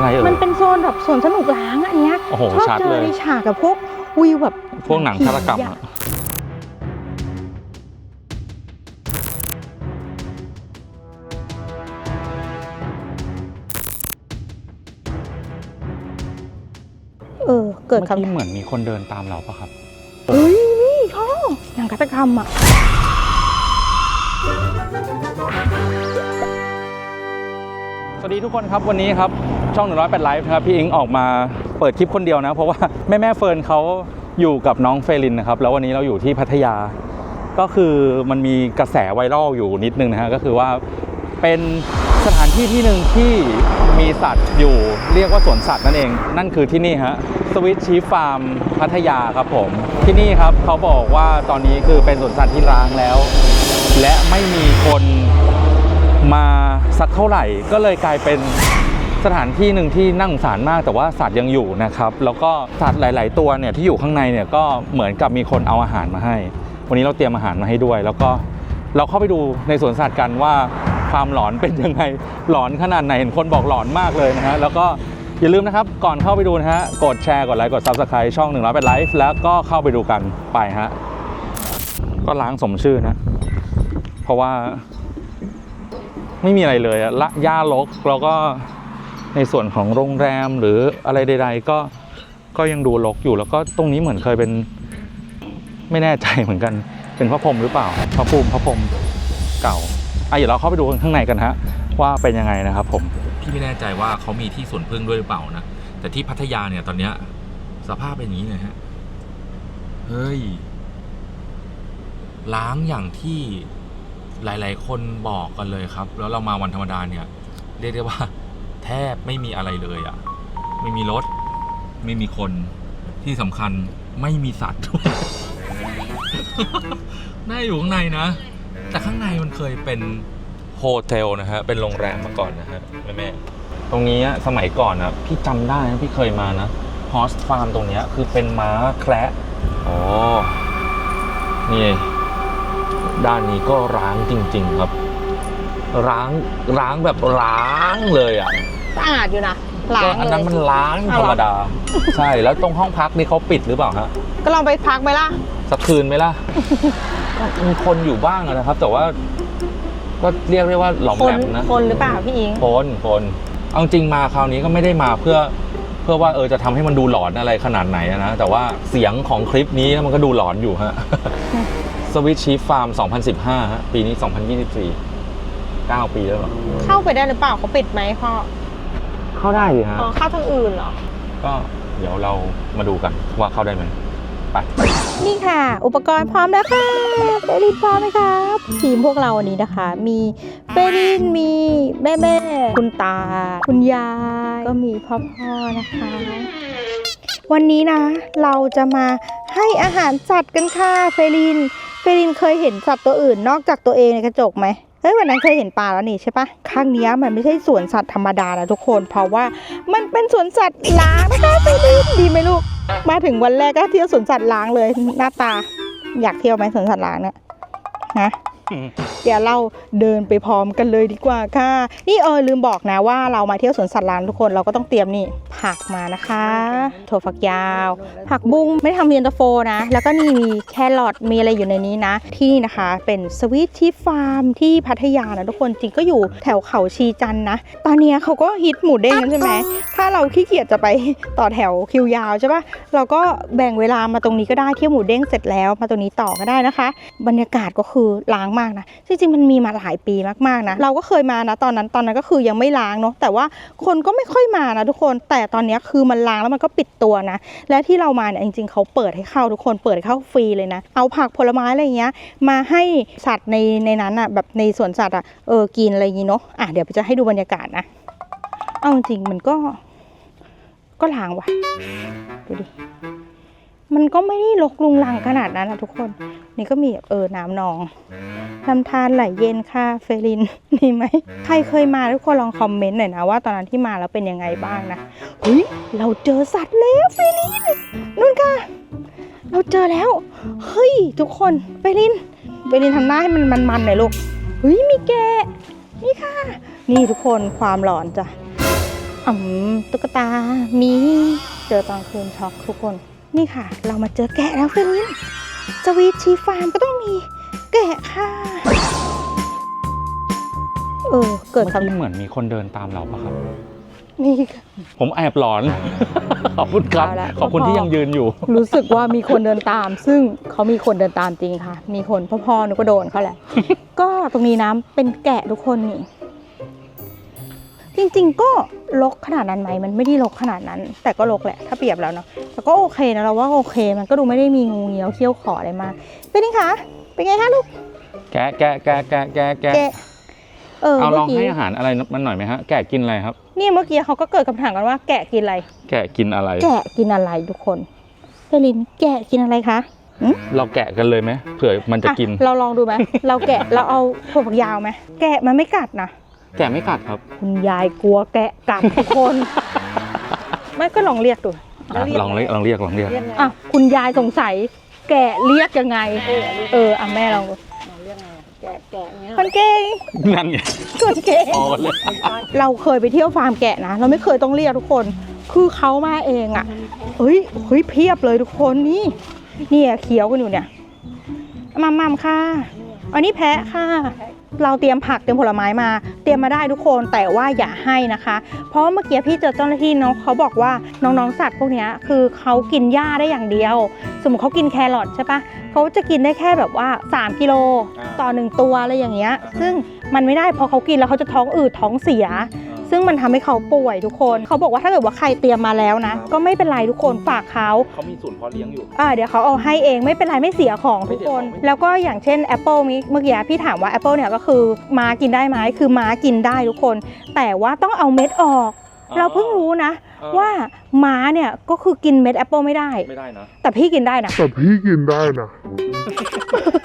อะไรเอ่ย มันเป็นโซนแบบสวนสนุกล้างอะอันเนี้ยโอ้โหชอบชัดเจเลอย ในฉากกับพวกวิวแบบพวกหนังฆาตกรรมผีอะอะเออ เกิดเมื่อกี้คำเหมือนมีคนเดินตามเราปะครับ เฮ้ยนี่พ่อหนังฆาตกรรมอะ สวัสดีทุกคนครับวันนี้ครับ ช่อง 108 ไลฟ์นะครับพี่อิงออกมาเปิดคลิปคนเดียวนะ เพราะว่าแม่แม่เฟิร์นเขาอยู่กับน้องเฟลินนะครับ แล้ววันนี้เราอยู่ที่พัทยา ก็คือมันมีกระแสไวรัลอยู่นิดนึงนะฮะก็คือว่าเป็นสถานที่ที่หนึ่งที่มีสัตว์อยู่เรียกว่าสวนสัตว์นั่นเอง นั่นคือที่นี่ฮะสวิตชีฟาร์มพัทยาครับผม ที่นี่ครับเขาบอกว่าตอนนี้คือเป็นสวนสัตว์ที่ร้างแล้ว และไม่มีคนมาสักเท่าไหร่ก็เลยกลายเป็น สถานที่หนึ่งที่น่าสงสารมากแต่ว่าสัตว์ยังอยู่นะครับแล้วก็สัตว์หลาย ๆ ตัวเนี่ยที่อยู่ข้างในเนี่ยก็เหมือนกับมีคนเอาอาหารมาให้ วันนี้เราเตรียมอาหารมาให้ด้วย แล้วก็เราเข้าไปดูในสวนสัตว์กันว่าความหลอนเป็นยังไงหลอนขนาดไหนเห็นคนบอกหลอนมากเลยนะฮะแล้วก็อย่าลืมนะครับก่อนเข้าไปดูนะฮะกดแชร์กดไลค์กด Subscribe ช่อง1นึ่งร้อยเป็นไลฟ์แล้วก็เข้าไปดูกันไปฮะก็ล้างสมชื่อนะ เพราะว่าไม่มีอะไรเลยอะละหญ้ารกแล้วก็ ในส่วนของโรงแรมหรืออะไรใด ๆ ก็ก็ยังดูรกอยู่แล้วก็ตรงนี้เหมือนเคยเป็นไม่แน่ใจเหมือนกันเป็นพระพรหมหรือเปล่าพระภูมิพระพรหมเก่าอะเดี๋ยวเราเข้าไปดูข้างในกันฮะว่าเป็นยังไงนะครับ ผมพี่ไม่แน่ใจว่าเขามีที่สวนพึ่งด้วยหรือเปล่านะแต่ที่พัทยาเนี่ยตอนเนี้ยสภาพเป็นอย่างนี้เลยฮะเฮ้ยล้างอย่างที่หลาย ๆ คนบอกกันเลยครับ แล้วเรามาวันธรรมดาเนี่ย เรียกได้ว่า แทบไม่มีอะไรเลยอะ่ะ ไม่มีรถ ไม่มีคนที่สำคัญไม่มีสัตว์ด้วยน่าอยู่ข้างในนะ แต่ข้างในมันเคยเป็นโฮเทลนะฮะ เป็นโรงแรมมาก่อนนะฮะแม่แม่ตรงนี้อะสมัยก่อนอะพี่จำได้นะพี่เคยมานะฮอสฟาร์มตรงเนี้ยคือเป็นม้าแคระอ๋อ นี่ ด้านนี้ก็ร้างจริง ๆ ครับ ร้างร้างแบบร้างเลยอะ สะอาดอยู่นะล้าก็งอันเลนั้นย มันล้างอ้าวธรเหรอรมดา ใช่แล้วตรงห้องพักนี่เขาปิดหรือเปล่าฮะก็ลองไปพักไหมล่ะ สักคืนไหมล่ะ ก็มีคนอยู่บ้างอะนะครับ แต่ว่า ก็เรียกได้ว่าหลอมคแหลนมนะคนหรือเปล่าพี่อิง คนคนเอาจริงมาคราวนี้ก็ไม่ได้มาเพื่อ เพื่อว่าเออจะทำให้มันดูหลอนอะไรขนาดไหนอะนะแต่ว่าเสียงของคลิปนี้มันก็ดูหลอนอยู่ฮะ สวิตชีฟาร์ม 2015 ฮะ ปีนี้ 2024 9 ปีแล้วเหรอเข้าไปได้หรือเปล่าเขาปิดไหมพ่อ เข้าได้สิฮะอ๋อเข้าทางอื่นเหรอ ก็เดี๋ยวเรามาดูกันว่าเข้าได้ไหมไปนี่ค่ะ อุปกรณ์พร้อมแล้วค่ะเฟรลินพร้อมไหมครับทีมพวกเราวันนี้นะคะ มีเฟรลินมีแม่แม่ๆคุณตา คุณยาย ก็มีพ่อพ่อๆนะคะ วันนี้นะ เราจะมาให้อาหารสัตว์กันค่ะเฟรลิน เฟรลินเคยเห็นสัตว์ตัวอื่นนอกจากตัวเองในกระจกไหม เฮ้ยวันนั้นเคยเห็นปลาแล้วนี่ใช่ปะข้างนี้มันไม่ใช่สวนสัตว์ธรรมดานะทุกคน เพราะว่ามันเป็นสวนสัตว์ล้างนะคะดีไหมลูก มาถึงวันแรกก็เที่ยวสวนสัตว์ล้างเลยหน้าตา อยากเที่ยวไหมสวนสัตว์ล้างเนี่ยนะ เดี๋ยวเราเดินไปพร้อมกันเลยดีกว่าค่ะ นี่เออลืมบอกนะว่าเรามาเที่ยวสวนสัตว์ล้างทุกคนเราก็ต้องเตรียมนี่ผักมานะคะถั่วฝักยาว ผักบุ้งไม่ได้ทำเย็นตาโฟนะ แล้วก็นี่มีแครอทมีอะไรอยู่ในนี้นะ ที่นี่นะคะเป็นสวีทชีฟาร์มที่พัทยานะทุกคนจริงก็อยู่แถวเขาชีจันทน์นะ ตอนเนี้ยเขาก็ฮิตหมูเด้งกันใช่ไหมถ้าเราขี้เกียจจะไปต่อแถวคิวยาวใช่ปะเราก็แบ่งเวลามาตรงนี้ก็ได้เที่ยวหมูเด้งเสร็จแล้วมาตรงนี้ต่อก็ได้นะคะ บรรยากาศก็คือล้างมากนะจริงๆมันมีมาหลายปีมากๆนะเราก็เคยมานะตอนนั้นตอนนั้นก็คือยังไม่ล้างเนาะแต่ว่าคนก็ไม่ค่อยมานะทุกคนแต่ตอนนี้คือมันล้างแล้วมันก็ปิดตัวนะ และที่เรามาเนี่ยจริง ๆเขาเปิดให้เข้าทุกคนเปิดให้เข้าฟรีเลยนะ เอาผักผลไม้อะไรเงี้ยมาให้สัตว์ในในนั้นอะแบบในสวนสัตว์อะเออกินอะไรอย่างงี้เนาะอะเดี๋ยวจะให้ดูบรรยากาศนะเอาจริงๆมันก็ก็ล้างว่ะดูดิ มันก็ไม่ได้ลกลุงลังขนาดนั้นนะทุกคน นี่ก็มีแบบเออน้ำนองลำธารไหลเย็นค่ะเฟรินนี่ไหมใครเคยมาทุกคนลองคอมเมนต์หน่อยนะว่าตอนนั้นที่มาแล้วเป็นยังไงบ้างนะเฮ้ยเราเจอสัตว์แล้วเฟรินนู่นค่ะ เราเจอแล้วเฮ้ยทุกคนเฟรินเฟรินทำหน้าให้มันมันๆหน่อยลูกเฮ้ยมีแกะนี่ค่ะ นี่ทุกคนความหลอนจ้ะเออืมตุ๊กตามีเจอตอนคืนช็อกทุกคน นี่ค่ะ เรามาเจอแกะแล้วเฟรลินสวีทชีฟาร์มก็ต้องมีแกะค่ะ เออ เกิดเมื่อกี้คำเหมือนมีคนเดินตามเราปะครับ นี่ค่ะ ผมแอบหลอน ขอบคุณครับ เอาละขอบคุณที่ยังยืนอยู่ รู้สึกว่ามีคนเดินตาม ซึ่งเขามีคนเดินตามจริงค่ะ มีคนพ่อพ่อหนูก็โดนเขาแหละ ก็ตรงนี้น้ำเป็นแกะทุกคนนี่ จริงๆ ก็ลกขนาดนั้นไหมมันไม่ได้ลกขนาดนั้น แต่ก็ลกแหละถ้าเปรียบแล้วเนาะแต่ก็โอเคนะเราว่าโอเค มันก็ดูไม่ได้มีงูเงี้ยวเขี้ยวขออะไรมากเป็นไงคะเป็นไงคะลูกแกะแกะแกะแกะแกะแกะแกะเออเอาลเมื่อองกี้ให้อาหารอะไรมันหน่อยไหมฮะแกะกินอะไรครับนี่เมื่อกี้เขาก็เกิดคำถามกันว่าแกะกินอะไร แกะกินอะไร แกะกินอะไรทุกคนเฟลินแกะกินอะไรคะเราแกะกันเลยไหมเผื่อมันจะกินอ่เราลองดูไหมเราแกะเราเอาถั่วฝักยาวไหมแกะมันไม่กัดนะ แกะไม่กัดครับ คุณยายกลัวแกะกัดทุกคน ไม่ก็ลองเรียกดูอะลองเรียกลองเรียกลองเรียก อะคุณยายสงสัย แกะเรียกยังไง เอออะแม่ลองดูแกะแกะเนี้ยคนเก่งนั่นไงคนเก่ง พอกันเลย เราเคยไปเที่ยวฟาร์มแกะนะ เราไม่เคยต้องเรียกทุกคน คือเขามาเองอะเฮ้ยเฮ้ยเพียบเลยทุกคนนี่เนี่ยเขียวกันอยู่เนี่ยมัมมัมค่ะ อันนี้แพะค่ะ เราเตรียมผักเตรียมผลไม้มา เตรียมมาได้ทุกคนแต่ว่าอย่าให้นะคะ เพราะเมื่อกี้พี่เจอเจ้าหน้าที่เนาะเขาบอกว่าน้องๆสัตว์พวกนี้คือเขากินหญ้าได้อย่างเดียว สมมติเขากินแครอทใช่ปะเขาจะกินได้แค่แบบว่า 3 กิโลต่อหนึ่งตัวอะไรอย่างเงี้ยซึ่งมันไม่ได้พอเขากินแล้วเขาจะท้องอืดท้องเสีย ซึ่งมันทำให้เขาป่วยทุกคน เขาบอกว่าถ้าเกิดว่าใครเตรียมมาแล้วนะ ก็ไม่เป็นไรทุกคนฝากเขาเขามีศูนย์เพาะเลี้ยงอยู่อ่าเดี๋ยวเขาเอาให้เองไม่เป็นไรไม่เสียของทุกคนไม่เสียของแล้วก็อย่างเช่นแอปเปิลนี้เมื่อกี้พี่ถามว่าแอปเปิลเนี่ยก็คือม้ากินได้ไหมคือม้ากินได้ทุกคน แต่ว่าต้องเอาเม็ดออก เราเพิ่งรู้นะว่าม้าเนี่ยก็คือกินเม็ดแอปเปิลไม่ได้ ไม่ได้นะแต่พี่กินได้นะ แต่พี่กินได้นะ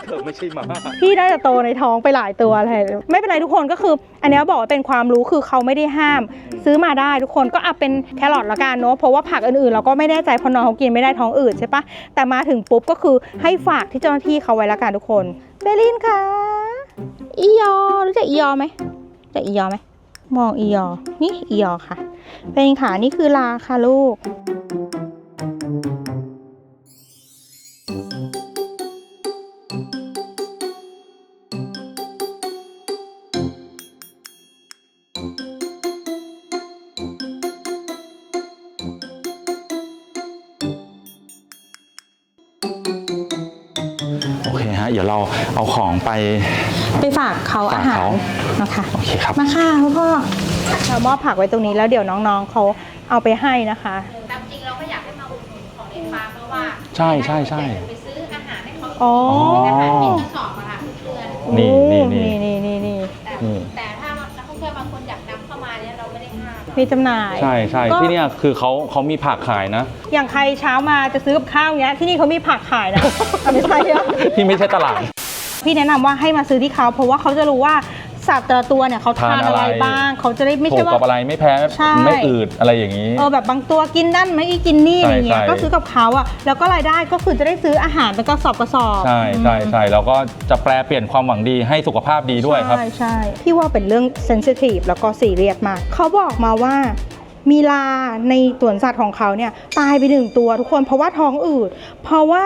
เธอไม่ใช่หมาพี่น่าจะโตในท้องไปหลายตัวเลยไม่เป็นไรทุกคนก็คือ อันเนี้ยบอกว่าเป็นความรู้คือเขาไม่ได้ห้าม ซื้อมาได้ทุกคนก็เอาเป็นแครอทละกันเนาะเพราะว่าผักอื่นๆ เราก็ไม่แน่ใจเพราะน้องเขากินไม่ได้ท้องอืดใช่ปะแต่มาถึงปุ๊บก็คือให้ฝากที่เจ้าหน้าที่เขาไว้ละกันทุกคนเบลลินค่ะอียอรู้จักอียอไหมรู้จักอียอไหมมองอียอนี่อียอค่ะ เป็นค่ะนี่คือลาค่ะลูกโอเคฮะ เดี๋ยวเราเอาของไป ไปฝากเขาอาหารเขานะคะโอเคครับ มาค่ะพ่อพ่อ เรามอบผักไว้ตรงนี้แล้วเดี๋ยวน้องๆเขาเอาไปให้นะคะ ตามจริงเราก็อยากให้มาอุดหนุนของในฟาร์มเพราะว่าใช่ใช่ใช่ ไปซื้ออาหารให้เขาอ๋ออาหารเป็นกระสอบอะค่ะทุกเดือนนี่นี่นี่ นี่นี่นี่แต่นี่แต่ถ้านักท่องเที่ยวบางคนอยากนำเข้ามาเนี่ยเราไม่ได้ห้ามมีจำหน่าย ใช่ใช่ก็ ที่เนี่ยคือเขาเขามีผักขายนะ อย่างใครเช้ามาจะซื้อกับข้าวเงี้ยที่นี่เขามีผักขายนะอะไม่ใช่อะ ที่ไม่ใช่ตลาด พี่แนะนำว่าให้มาซื้อที่เขาเพราะว่าเขาจะรู้ว่า สัตว์แต่ละตัวเนี่ยเขาทานทานอะอะไรไรบ้างเขาจะได้ไม่ถูใช่กว่า กับอะไรไม่แพ้ใช่ ไม่อืดอะไรอย่างนี้ เออแบบบางตัวกินนั่นไม่กินนี่อะไรเงี้ยใช่ใช่ก็ซื้อกับเขาอะแล้วก็รายได้ก็คือจะได้ซื้ออาหารเป็นกระสอบกระสอบใช่ใช่ใช่แล้วก็จะแปลเปลี่ยนความหวังดีให้สุขภาพดีด้วยครับ ใช่ใช่พี่ว่าเป็นเรื่องเซนซิทีฟแล้วก็ซีเรียสมาก เขาบอกมาว่า มีลาในสวนสัตว์ของเขาเนี่ยตายไปหนึ่งตัวทุกคน เพราะว่าท้องอืดเพราะว่า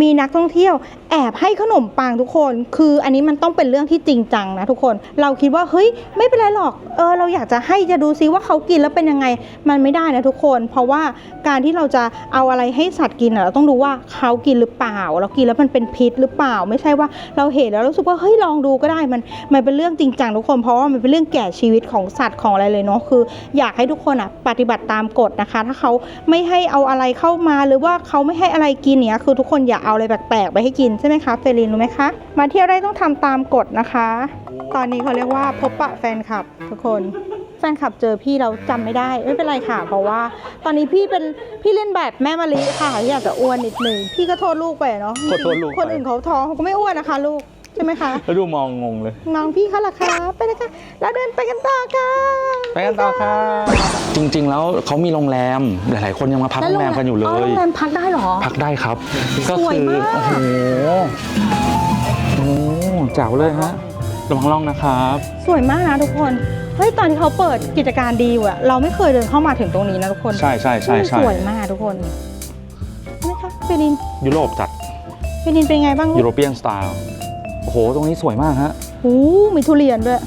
มีนักท่องเที่ยวแอบให้ขนมปังทุกคน คืออันนี้มันต้องเป็นเรื่องที่จริงจังนะทุกคน เราคิดว่าเฮ้ยไม่เป็นไรหรอกเออเราอยากจะให้จะดูซิว่าเขากินแล้วเป็นยังไงมันไม่ได้นะทุกคน เพราะว่าการที่เราจะเอาอะไรให้สัตว์กินเราต้องดูว่าเขากินหรือเปล่า เรากินแล้วมันเป็นพิษหรือเปล่า ไม่ใช่ว่าเราเห็นแล้วรู้สึกว่าเฮ้ยลองดูก็ได้มันมันเป็นเรื่องจริงจังทุกคน เพราะว่ามันเป็นเรื่องแก่ชีวิตของสัตว์ของอะไรเลยเนาะคือ อยากให้ทุกคนอะปฏิบัติตามกฎนะคะ ถ้าเขาไม่ให้เอาอะไรเข้ามาหรือว่าเขาไม่ให้อะไรกินเนี่ยคือทุกคนอย่าเอาอะไรแปลกๆไปให้กินใช่ไหมคะเฟรลินรู้ไหมคะมาเที่ยวได้ต้องทำตามกฎนะคะ ตอนนี้เขาเรียกว่าพบปะแฟนคลับทุกคนแฟนคลับเจอพี่เราจำไม่ได้ไม่เป็นไรค่ะ เพราะว่า ตอนนี้พี่เป็นพี่เล่นแบบแม่มะลิค่ะที่อยากจะอ้วนนิดนึงพี่ก็โทษลูกไปอะเนาะโทษโทษลูกไปคนอื่นเขาท้องเขาก็ไม่อ้วนนะคะ ลูก ใช่ไหมคะแล้วดูมองงงเลย น้องพี่เขาล่ะคะไปเลยค่ะแล้วเดินไปกันต่อค่ะ ไปกันต่อค่ะ จริงๆ แล้วเขามีโรงแรม หลายๆ คนยังมาพักโรงแรมกันอยู่เลโรย งแรมพักได้เหรอ พักได้ครับ ก็สวยคืมาก โอ้โหโอ้โหแจ๋วเลยฮะระวังร่องนะครับ สวยมากนะทุกคน เฮ้ยตอนที่เขาเปิดกิจการดีอยู่อะเราไม่เคยเดินเข้ามาถึงตรงนี้นะทุกคนใช่ใช่ใช่ใช่สวยมากทุกคนใช่ไหมคะเฟรินยุโรปจัดเฟรินเป็นไงบ้างลูยุกโรเปียนสไตล์ โอ้โหตรงนี้สวยมากฮะโอ้มีทุเรียนด้วย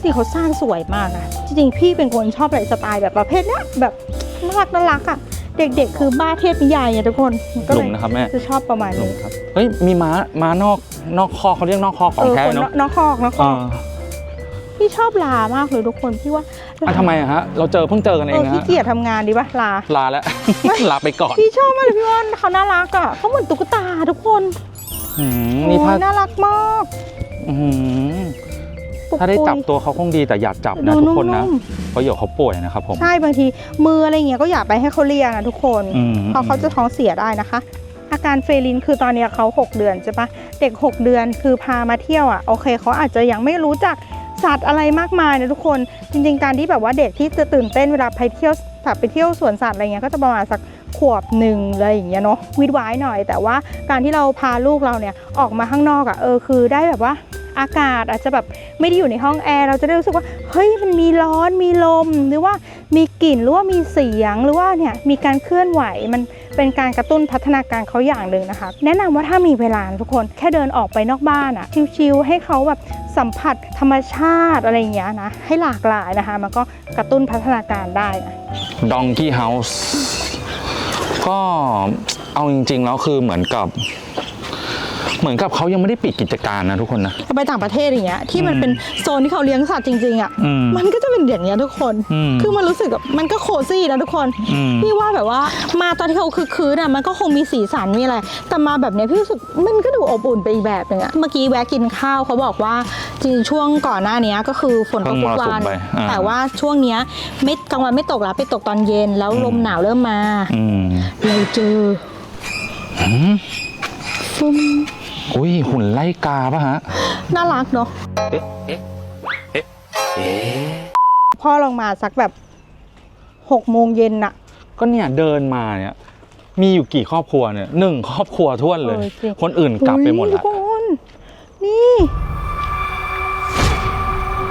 ที่เขาสร้างสวยมากนะจริงๆพี่เป็นคนชอบอะไรสไตล์แบบประเภทเนี้ยแบบน่ารักน่ารักอะเด็กๆ คือบ้าเทพนิยายไงทุกคนก็หเลลุยมนะครับแม่จะชอบประมาณหลุนี้มครับเฮ้ยมีม้าม้านอกนอกคอกเขาเรียกนอกคอกขเอองอแท้คนเนาะนอกคอกนอกคอ่าอกพี่ชอบลามากเลยทุกคนพี่ว่าอะทำไมอะฮะเราเจอเพิ่งเจอกันเอเองอนะพี่ฮะเกียจทำงานดีปะลา ลาแล้ว ลาไปก่อน พี่ชอบมากเลยพี่ว่าเขาน่ารักอะเขาเหมือนตุ๊กตาทุกคน อืมนี่ถ้าโอ้ยน่ารักมากอื้อหือปุกถ้าได้ปุยจับตัวเขาคงดีแต่อยากจับนะดูทุกคนนะมเพราะเดี๋ยวเขาป่วยนะครับผมใช่บางทีมืออะไรเงี้ยก็อย่าไปให้เขาเลียนะทุกคน อืมเพราะเขาจะท้องเสียได้นะคะ อาการเฟลินคือตอนเนี้ยเขา 6 เดือนใช่ปะเด็ก 6 เดือนคือพามาเที่ยวอะโอเคเขาอาจจะยังไม่รู้จักสัตว์อะไรมากมายนะทุกคนจริงๆการที่แบบว่าเด็กที่จะตื่นเต้นเวลาไปเที่ยวแบบไปเที่ยวสวนสัตว์อะไรเงี้ยก็จะประมาณสัก ขวบหนึ่งอะไรอย่างเงี้ยเนาะวิดไว้หน่อย แต่ว่าการที่เราพาลูกเราเนี่ยออกมาข้างนอกอะเออคือได้แบบว่าอากาศอาจจะแบบไม่ได้อยู่ในห้องแอร์เราจะได้รู้สึกว่าเฮ้ยมันมีร้อนมีลม หรือว่ามีกลิ่นหรือว่ามีเสียงหรือว่าเนี่ยมีการเคลื่อนไหวมันเป็นการกระตุ้นพัฒนาการเขาอย่างหนึ่งนะคะ แนะนำว่าถ้ามีเวลาทุกคนแค่เดินออกไปนอกบ้านอะชิวๆให้เขาแบบสัมผัสธรรมชาติอะไรอย่างเงี้ยนะให้หลากหลายนะคะ มันก็กระตุ้นพัฒนาการได้นะดองกี้เฮาส์ ก็เอาจริง ๆ แล้วคือเหมือนกับเหมือนกับเขายังไม่ได้ปิดกิจการนะทุกคนนะไปต่างประเทศอย่างเงี้ยที่มันอืมเป็นโซนที่เขาเลี้ยงสัตว์จริงๆอะอืมมันก็จะเป็นอย่างเงี้ยทุกคนอืมคือมันรู้สึกแบบมันก็โคซี่นะทุกคนอืมพี่ว่าแบบว่ามาตอนที่เขาคือคืนอะมันก็คงมีสีสันมีอะไร แต่มาแบบเนี้ยพี่รู้สึกมันก็ดูอบอุ่นไปอีกแบบหนึงอะเมื่อกี้แวะกินข้าวเขาบอกว่าจ ริงๆ ช่วงก่อนหน้านี้ก็คือฝนตกทุกวันเพิ่งมรสุมไปอ่าแต่ว่าช่วงเนี้ยไม่กลางวันไม่ตกแล้วไปตกตอนเย็นแล้วลมหนาวเริ่มมาอืมเราเจอหืมฟึ่มอุ้ยหุ่นไล่กาปะฮะ น่ารักเนาะพ่อลงมาสักแบบหกโมงเย็นอะก็เนี่ยเดินมาเนี่ย มีอยู่กี่ครอบครัวเนี่ยหนึ่งครอบครัวท้วนเลยเออจริงคนอื่นกลับไปหมดอุ๊ยทุละกคนนี่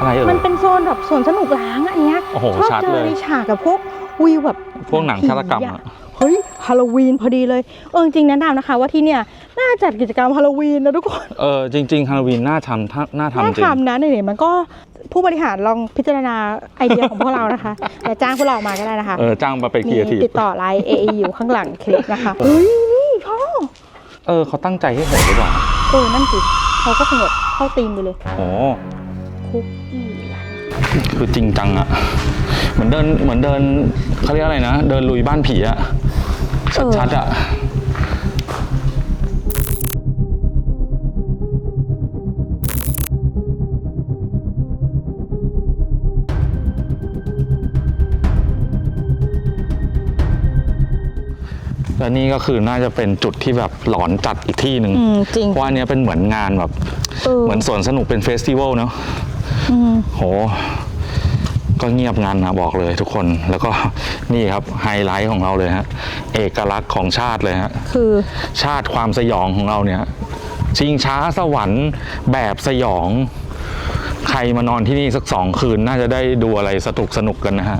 อะไรเอ่มันยเป็นโซนแบบสวนสนุกล้างอะอันเนี้ยโอ้โหชอบชัดเจเลอย ในฉากกับพวกวิวแบบพวกหนังฆาตกรรมผีอะอะเฮ้ยฮาโลวีนพอดีเลยเออจริงๆแนะนำนะคะว่าที่เนี่ยน่าจัดกิจกรรมฮาโลวีนนะทุกคน เออจริงๆฮาโลวีนน่าทำท่าน่าทำน่าจริง ทำนะเนี่ยมันก็ผู้บริหารลองพิจารณาไอเดียของพวกเรานะคะ แต่จ้างพวกเรามาก็ได้นะคะเออจ้างมาไปครีมีเอทีฟติดต่อไลน์ AE อยู่ข้างหลังคลิปนะคะเฮ้ยนี่พ่อเออเขาตั้งใจให้โหดหรือเปล่า เออนั่นสิเขาก็คงแบบเข้าตีมไปเลย โอ้ คุกกี้ล่ะคือจริงจังอะเหมือนเดินเหมือนเดินเขาเรียกอะไรนะ เดินลุยบ้านผีอะชัดๆอะและนี่ก็คือน่าจะเป็นจุดที่แบบหลอนจัดอีกที่หนึ่งอืมจริงเพราะอันเนี้ยเป็นเหมือนงานแบบเออเหมือนสวนสนุกเป็นเฟสติวัลเนาะอืม โห ก็เงียบงันนะบอกเลยทุกคน แล้วก็นี่ครับไฮไลท์ของเราเลยฮะ เอกลักษณ์ของชาติเลยฮะ คือชาติความสยองของเราเนี่ย ชิงช้าสวรรค์แบบสยอง ใครมานอนที่นี่สักสองคืน น่าจะได้ดูอะไรสนุกสนุกกันนะฮะ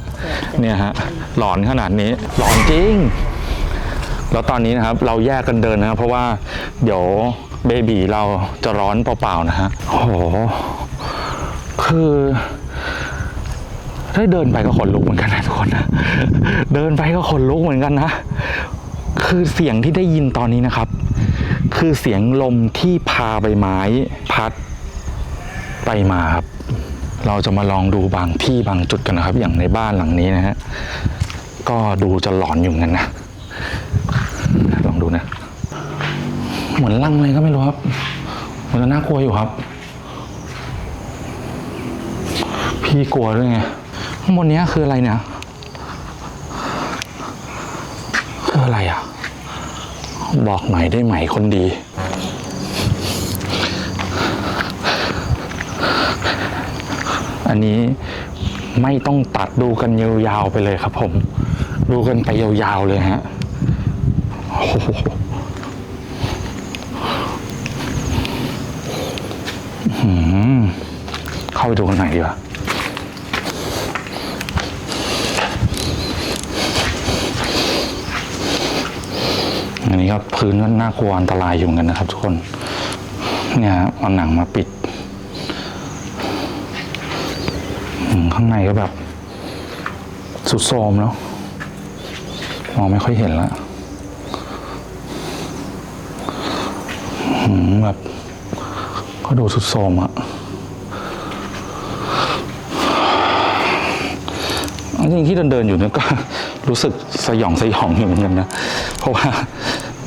เนี่ยฮะ หลอนขนาดนี้ หลอนจริงแล้วตอนนี้นะครับเราแยกกันเดินนะครับเพราะว่าเดี๋ยวเบบีเราจะร้อนเปล่าๆนะฮะ โอ้โห คือได้เดินไปก็ขนลุกเหมือนกันนะทุกคนนะ เดินไปก็ขนลุกเหมือนกันนะ คือเสียงที่ได้ยินตอนนี้นะครับ คือเสียงลมที่พาใบไม้พัดไปมาครับ เราจะมาลองดูบางที่บางจุดกันนะครับ อย่างในบ้านหลังนี้นะฮะ ก็ดูจะหลอนอยู่เหมือนกันนะ ลองดูนะ เหมือนลั่งเลยก็ไม่รู้ครับมันจะน่ากลัวอยู่ครับ พี่กลัวด้วยไงข้างบนนี้คืออะไรเนี่ยคืออะไรอะ บอกหน่อยได้ไหมคนดี อันนี้ไม่ต้องตัดดูกันยาวๆไปเลยครับผม ดูกันไปยาวๆเลยฮะโอ้โหเข้าไปดูกันหน่อยดีกว่า อันนี้ก็พื้นก็น่ากลัวอันตรายอยู่เหมือนกันนะครับ ทุกคน เนี่ยเอาหนังมาปิดข้างในก็แบบสุดโทมแล้วมองไม่ค่อยเห็นล้วอืมแบบก็ดูสุดโทมอะจริงที่เดินเดินอยู่เนี่ยก็รู้สึกสยองสยองอยู่เหมือนกันนะ เพราะว่า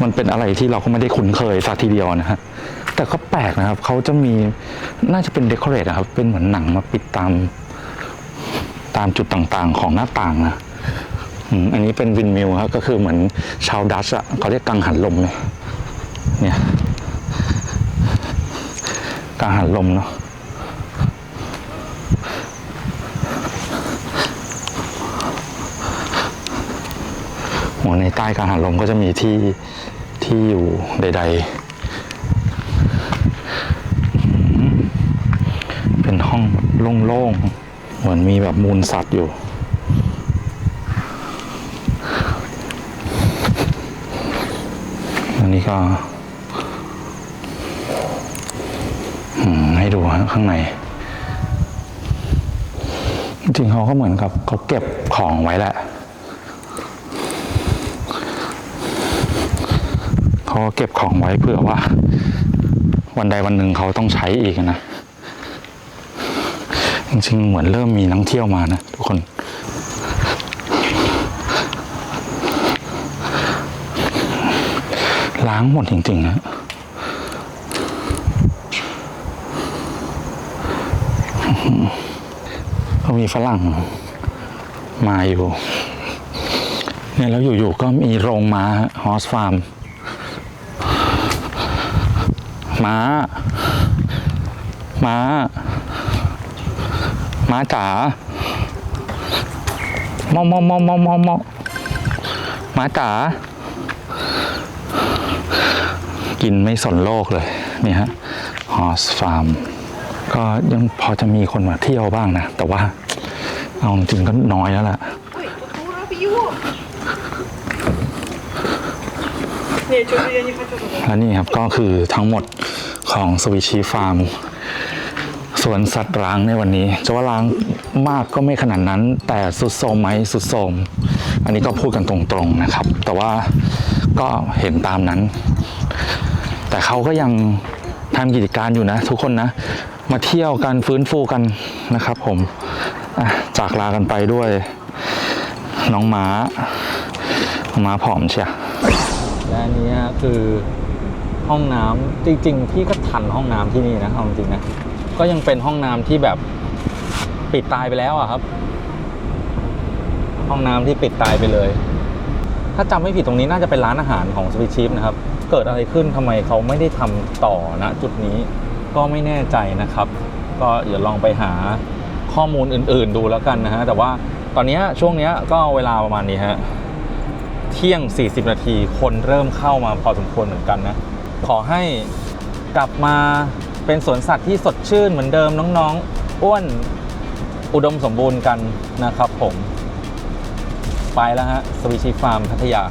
มันเป็นอะไรที่เราก็ไม่ได้คุ้นเคยสักทีเดียวนะฮะแต่ก็แปลกนะครับเขาจะมีน่าจะเป็นเดคอเรทนะครับ เป็นเหมือนหนังมาปิดตามตามจุดต่างๆ ของหน้าต่างนะอันนี้เป็นวินมิลครับก็คือเหมือนชาวดัชอะเขาเรียกกังหันลมเลยเนี่ยกังหันลมเนาะหัวในใต้กังหันลมก็จะมีที่ ที่อยู่ใด ๆ เป็นห้องโล่งๆ เหมือนมีแบบมูลสัตว์อยู่อันนี้ก็ให้ดูฮะข้างใน จริงเขาก็เหมือนกับเขาเก็บของไว้แหละ เขา ก็เก็บของไว้เผื่อว่า วันใดวันหนึ่งเขาต้องใช้อีกนะจริงๆเหมือนเริ่มมีนักเที่ยวมานะทุกคนล้างหมดจริงๆนะก็มีฝรั่งมาอยู่ เนี่ยแล้วอยู่ๆก็มีโรงม้าฮอสฟาร์ม ม้า ม้า ม้าจ๋าเมอมอมอมอมอมอม้าจ๋ากินไม่สนโลกเลยนี่ฮะฮอสฟาร์มก็ยังพอจะมีคนมาเที่ยวบ้างนะ แต่ว่าเอาจริงก็น้อยแล้วล่ะ และนี่ครับก็คือทั้งหมดของสวิชีฟาร์มสวนสัตว์ร้างในวันนี้จะว่าร้างมากก็ไม่ขนาดนั้น แต่สุดโทมไหมสุดโทมอันนี้ก็พูดกันตรงๆนะครับ แต่ว่าก็เห็นตามนั้น แต่เขาก็ยังทำกิจการอยู่นะ ทุกคนนะ มาเที่ยวกันฟื้นฟูกันนะครับ ผมจากลากันไปด้วย น้องม้าน้องม้าผอมเชีย และอันนี้คือห้องน้ำจริงๆพี่ก็ทันห้องน้ำที่นี่นะเอาจริงๆนะก็ยังเป็นห้องน้ำที่แบบปิดตายไปแล้วอะครับ ห้องน้ำที่ปิดตายไปเลย ถ้าจำไม่ผิดตรงนี้น่าจะเป็นร้านอาหารของสวิตชิฟนะครับ เกิดอะไรขึ้นทำไมเขาไม่ได้ทำต่อนะจุดนี้ก็ไม่แน่ใจนะครับ ก็เดี๋ยวลองไปหาข้อมูลอื่น ๆ ดูแล้วกันนะฮะแต่ว่าตอนนี้ช่วงนี้ก็เวลาประมาณนี้ฮะ เที่ยง 40 นาที คนเริ่มเข้ามาพอสมควรเหมือนกันนะ ขอให้กลับมาเป็นสวนสัตว์ที่สดชื่นเหมือนเดิมน้องๆ อ้วนอุดมสมบูรณ์กันนะครับผม ไปแล้วฮะสวิชีฟาร์มพัทยา